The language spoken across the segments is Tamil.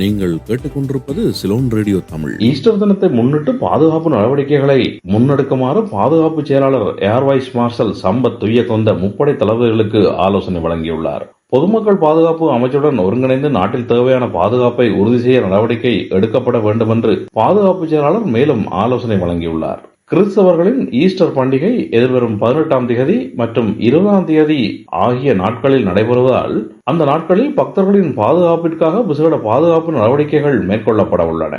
நீங்கள் கேட்டுக்கொண்டிருப்பது சிலோன் ரேடியோ தமிழ். ஈஸ்டர் தினத்தை முன்னிட்டு பாதுகாப்பு நடவடிக்கைகளை முன்னெடுக்குமாறு பாதுகாப்பு செயலாளர் air vice marshal Sampath Thuyacontha முப்படை தளபதிகளுக்கு ஆலோசனை வழங்கியுள்ளார். பொதுமக்கள் பாதுகாப்பு அமைச்சுடன் ஒருங்கிணைந்து நாட்டில் தேவையான பாதுகாப்பை உறுதி செய்ய நடவடிக்கை எடுக்கப்பட வேண்டும் என்று பாதுகாப்பு செயலாளர் மேலும் ஆலோசனை வழங்கியுள்ளார். கிறிஸ்தவர்களின் ஈஸ்டர் பண்டிகை எதிர்வரும் பதினெட்டாம் தேதி மற்றும் இருபதாம் தேதி ஆகிய நாட்களில் நடைபெறுவதால் அந்த நாட்களில் பக்தர்களின் பாதுகாப்பிற்காக விசேட பாதுகாப்பு நடவடிக்கைகள் மேற்கொள்ளப்பட உள்ளன.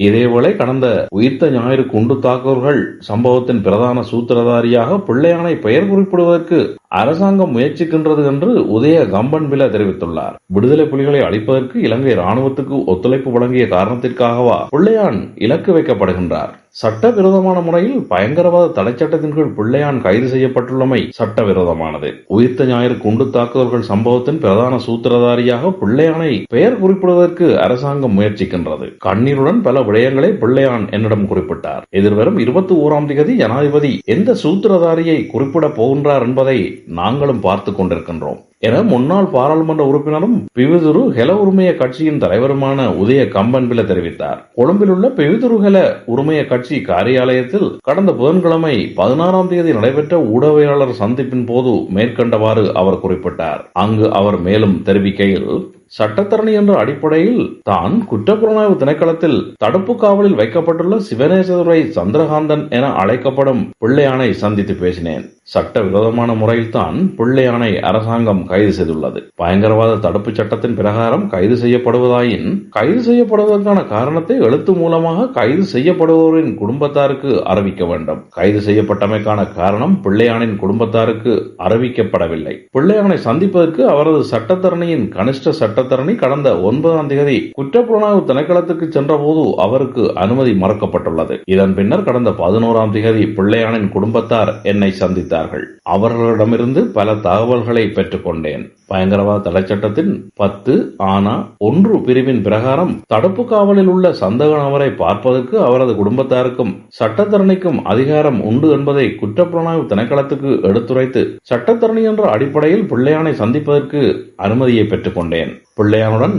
இதேவேளை கடந்த உயிர்த்த ஞாயிறு குண்டு தாக்குதல்கள் சம்பவத்தின் பிரதான சூத்திரதாரியாக பிள்ளையானை பெயர் குறிப்பிடுவதற்கு அரசாங்கம் முயற்சிக்கின்றது என்று உதய கம்பன்பில தெரிவித்துள்ளார். விடுதலை புலிகளை அழிப்பதற்கு இலங்கை ராணுவத்துக்கு ஒத்துழைப்பு வழங்கிய காரணத்திற்காகவா பிள்ளையான் இலக்கு வைக்கப்படுகின்றார். சட்டவிரோதமான முறையில் பயங்கரவாத தடை சட்டத்தின் கீழ் பிள்ளையான் கைது செய்யப்பட்டுள்ளமை சட்டவிரோதமானது. உயிர்த்த ஞாயிறு குண்டு தாக்குதல்கள் சம்பவத்தின் பிரதான சூத்திரதாரியாக பிள்ளையானை பெயர் குறிப்பிடுவதற்கு அரசாங்கம் முயற்சிக்கின்றது. கண்ணீருடன் பல விடயங்களை பிள்ளையான் என்னிடம் குறிப்பிட்டார். எதிர்வரும் இருபத்தி ஓராம் தேதி ஜனாதிபதி எந்த சூத்திரதாரியை குறிப்பிடப் போகின்றார் என்பதை நாங்களும் பார்த்து கொண்டிருக்கின்றோம். என முன்னாள் பாராளுமன்ற உறுப்பினரும் பிவிதுரு ஹெல உரிமைய கட்சியின் தலைவருமான உதய கம்பன்பில தெரிவித்தார். கொழும்பில் உள்ள பிவிதுரு ஹெல உரிமைய கட்சி காரியாலயத்தில் கடந்த புதன்கிழமை பதினாறாம் தேதி நடைபெற்ற ஊடகவியலாளர் சந்திப்பின் போது மேற்கண்டவாறு அவர் குறிப்பிட்டார். அங்கு அவர் மேலும் தெரிவிக்கையில் சட்டத்தரணி என்ற அடிப்படையில் தான் குற்றப்புலனாய்வு திணைக்களத்தில் தடுப்பு காவலில் வைக்கப்பட்டுள்ள சிவனேசதுரை சந்திரகாந்தன் என அழைக்கப்படும் பிள்ளையானை சந்தித்து பேசினேன். சட்ட விரோதமான முறையில் தான் பிள்ளையானை அரசாங்கம் கைது செய்துள்ளது. பயங்கரவாத தடுப்பு சட்டத்தின் பிரகாரம் கைது செய்யப்படுவதாயின் கைது செய்யப்படுவதற்கான காரணத்தை எழுத்து மூலமாக கைது செய்யப்படுபவரின் குடும்பத்தாருக்கு அறிவிக்க வேண்டும். கைது செய்யப்பட்டமைக்கான காரணம் பிள்ளையானின் குடும்பத்தாருக்கு அறிவிக்கப்படவில்லை. பிள்ளையானை சந்திப்பதற்கு அவரது சட்டத்தரணியின் கனிஷ்ட சட்ட சட்டத்தரணி கடந்த ஒன்பதாம் தேதி குற்றப்புலனாய்வு திணைக்களத்துக்கு சென்றபோது அவருக்கு அனுமதி மறக்கப்பட்டுள்ளது. இதன் பின்னர் கடந்த பதினோராம் தேதி பிள்ளையானின் குடும்பத்தார் என்னை சந்தித்தார்கள். அவர்களிடமிருந்து பல தகவல்களை பெற்றுக்கொண்டேன் பயங்கரவாத தடை சட்டத்தின் பத்து ஆனா ஒன்று பிரிவின் பிரகாரம் தடுப்பு காவலில் உள்ள சந்தேக நபரை பார்ப்பதற்கு அவரது குடும்பத்தாருக்கும் சட்டத்தரணிக்கும் அதிகாரம் உண்டு என்பதை குற்றப்புலனாய்வு திணைக்களத்துக்கு எடுத்துரைத்து சட்டத்தரணி என்ற அடிப்படையில் பிள்ளையானை சந்திப்பதற்கு அனுமதியை பெற்றுக்கொண்டேன் பிள்ளையானுடன்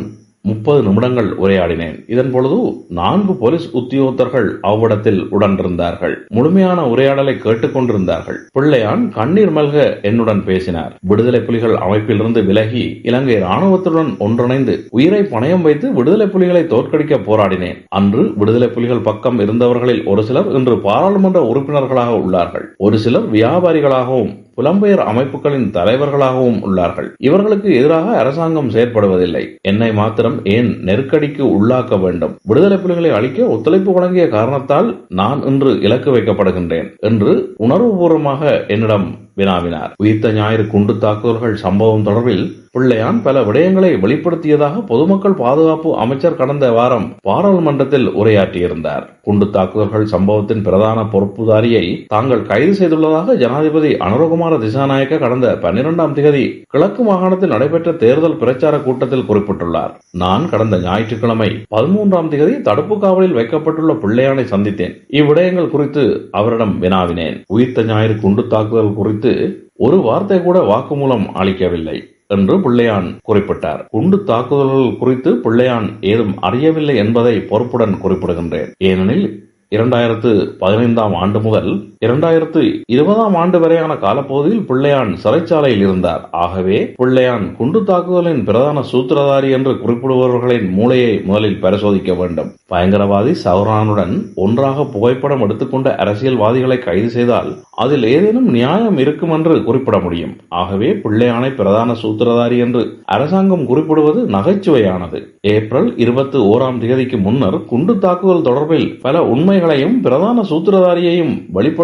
முப்பது நிமிடங்கள் உரையாடினேன். இதன் பொழுது நான்கு போலீஸ் உத்தியோகத்தர்கள் அவ்விடத்தில் உடனிருந்தார்கள் முழுமையான உரையாடலை கேட்டுக்கொண்டிருந்தார்கள் பிள்ளையான் கண்ணீர் மல்க என்னுடன் பேசினார். விடுதலை புலிகள் அமைப்பிலிருந்து விலகி இலங்கை ராணுவத்துடன் ஒன்றிணைந்து உயிரை பணயம் வைத்து விடுதலை புலிகளை தோற்கடிக்க போராடினேன். அன்று விடுதலை புலிகள் பக்கம் இருந்தவர்களில் ஒரு சிலர் இன்று பாராளுமன்ற உறுப்பினர்களாக உள்ளார்கள். ஒரு சிலர் வியாபாரிகளாகவும் புலம்பெயர் அமைப்புகளின் தலைவர்களாகவும் உள்ளார்கள். இவர்களுக்கு எதிராக அரசாங்கம் செயற்படுவதில்லை. என்னை மாத்திரம் ஏன் நெருக்கடிக்கு உள்ளாக்க வேண்டும்? விடுதலை புலிகளை அளிக்க ஒத்துழைப்பு வழங்கிய காரணத்தால் நான் இன்று இலக்கு வைக்கப்படுகின்றேன் என்று உணர்வுபூர்வமாக என்னிடம் வினாவினார். உயிர்த்த ஞாயிறு குண்டு தாக்குதல்கள் சம்பவம் தொடர்பில் பிள்ளையான் பல விடயங்களை வெளிப்படுத்தியதாக பொதுமக்கள் பாதுகாப்பு அமைச்சர் கடந்த வாரம் பாராளுமன்றத்தில் உரையாற்றியிருந்தார். குண்டு தாக்குதல்கள் சம்பவத்தின் பிரதான பொறுப்புதாரியை தாங்கள் கைது செய்துள்ளதாக ஜனாதிபதி அனுரகுமார திசாநாயக்க கடந்த பன்னிரெண்டாம் தேதி கிழக்கு மாகாணத்தில் நடைபெற்ற தேர்தல் பிரச்சார கூட்டத்தில் குறிப்பிட்டுள்ளார். நான் கடந்த ஞாயிற்றுக்கிழமை பதிமூன்றாம் தேதி தடுப்பு காவலில் வைக்கப்பட்டுள்ள பிள்ளையானை சந்தித்தேன். இவ்விடயங்கள் குறித்து அவரிடம் வினாவினேன். உயிர்த்த ஞாயிறு குண்டு தாக்குதல் குறித்து ஒரு வார்த்தை கூட வாக்குமூலம் அளிக்கவில்லை என்று பிள்ளையான் குறிப்பிட்டார். குண்டு தாக்குதல்கள் குறித்து பிள்ளையான் ஏதும் அறியவில்லை என்பதை பொறுப்புடன் குறிப்பிடுகின்றேன். ஏனெனில் இரண்டாயிரத்து பதினைந்தாம் ஆண்டு முதல் இரண்டாயிரத்து இருபதாம் ஆண்டு வரையான காலப்பகுதியில் பிள்ளையான் சிறைச்சாலையில் இருந்தார். ஆகவே பிள்ளையான் குண்டு தாக்குதலின் பிரதான சூத்திரதாரி என்று குறிப்பிடுபவர்களின் மூளையை முதலில் பரிசோதிக்க வேண்டும். பயங்கரவாதி சௌரானுடன் ஒன்றாக புகைப்படம் எடுத்துக்கொண்ட அரசியல்வாதிகளை கைது செய்தால் அதில் ஏதேனும் நியாயம் இருக்கும் என்று குறிப்பிட முடியும். ஆகவே பிள்ளையானை பிரதான சூத்திரதாரி என்று அரசாங்கம் குறிப்பிடுவது நகைச்சுவையானது. ஏப்ரல் இருபத்தி ஓராம் தேதிக்கு முன்னர் குண்டு தாக்குதல் தொடர்பில் பல உண்மைகளையும் பிரதான சூத்திரதாரியையும்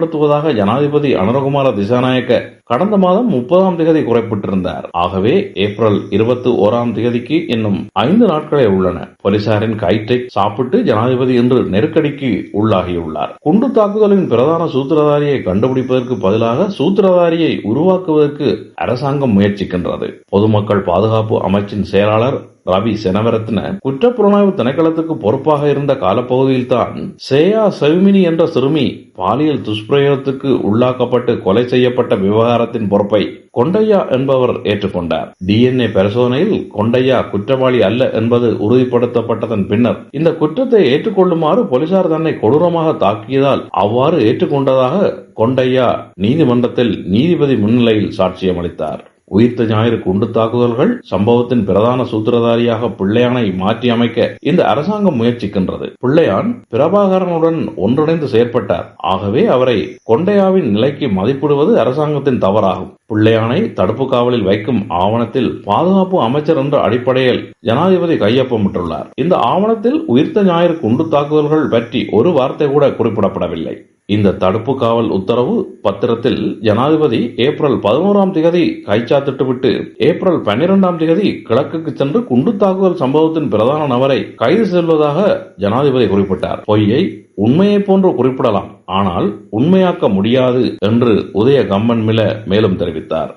வெளிப்படுத்துவதாக ஜனாதிபதி அனுரகுமார திசாநாயக்க கடந்த மாதம் முப்பதாம் தேதி குறைப்பிட்டிருந்தார். ஆகவே ஏப்ரல் இருபத்தி ஓராம் தேதிக்கு இன்னும் ஐந்து நாட்களே உள்ளன. போலீசாரின் கயிற்றை சாப்பிட்டு ஜனாதிபதி இன்று நெருக்கடிக்கு உள்ளாகியுள்ளார். குண்டு தாக்குதலின் பிரதான சூத்திரதாரியை கண்டுபிடிப்பதற்கு பதிலாக சூத்திரதாரியை உருவாக்குவதற்கு அரசாங்கம் முயற்சிக்கின்றது. பொதுமக்கள் பாதுகாப்பு அமைச்சின் செயலாளர் ரவி செனவரத்ன குற்றப்புலனாய்வு திணைக்களத்துக்கு பொறுப்பாக இருந்த காலப்பகுதியில்தான் சேயா சவிமினி என்ற சிறுமி பாலியல் துஷ்பிரயோகத்துக்கு உள்ளாக்கப்பட்டு கொலை செய்யப்பட்ட விவகாரத்தின் பொறுப்பை கொண்டையா என்பவர் ஏற்றுக்கொண்டார். டிஎன்ஏ பரிசோதனையில் கொண்டையா குற்றவாளி அல்ல என்பது உறுதிப்படுத்தப்பட்டதன் பின்னர் இந்த குற்றத்தை ஏற்றுக்கொள்ளுமாறு போலீசார் தன்னை கொடூரமாக தாக்கியதால் அவ்வாறு ஏற்றுக்கொண்டதாக கொண்டையா நீதிமன்றத்தில் நீதிபதி முன்னிலையில் சாட்சியம் அளித்தார் உயிர்த்த ஞாயிறு குண்டு தாக்குதல்கள் சம்பவத்தின் பிரதான சூத்திரதாரியாக பிள்ளையானை மாற்றி அமைக்க இந்த அரசாங்கம் முயற்சிக்கின்றது. பிள்ளையான் பிரபாகரனுடன் ஒன்றிணைந்து செயற்பட்டார். ஆகவே அவரை கொண்டையாவின் நிலைக்கு மதிப்பிடுவது அரசாங்கத்தின் தவறாகும். பிள்ளையானை தடுப்பு காவலில் வைக்கும் ஆவணத்தில் பாதுகாப்பு அமைச்சர் என்ற அடிப்படையில் ஜனாதிபதி கையொப்பமிட்டுள்ளார். இந்த ஆவணத்தில் உயிர்த்த ஞாயிறு குண்டு தாக்குதல்கள் பற்றி ஒரு வார்த்தை கூட குறிப்பிடப்படவில்லை. இந்த தடுப்பு காவல் உத்தரவு பத்திரத்தில் ஜனாதிபதி ஏப்ரல் பதினோராம் திகதி கைச்சாத்திட்டுவிட்டு ஏப்ரல் பன்னிரெண்டாம் திகதி கிழக்குக்கு சென்று குண்டு தாக்குதல் சம்பவத்தின் பிரதான நபரை கைது செல்வதாக ஜனாதிபதி குறிப்பிட்டார். பொய்யை உண்மையை போன்று குறிப்பிடலாம் ஆனால் உண்மையாக்க முடியாது என்று உதய கம்மன் மில மேலும் தெரிவித்தார்.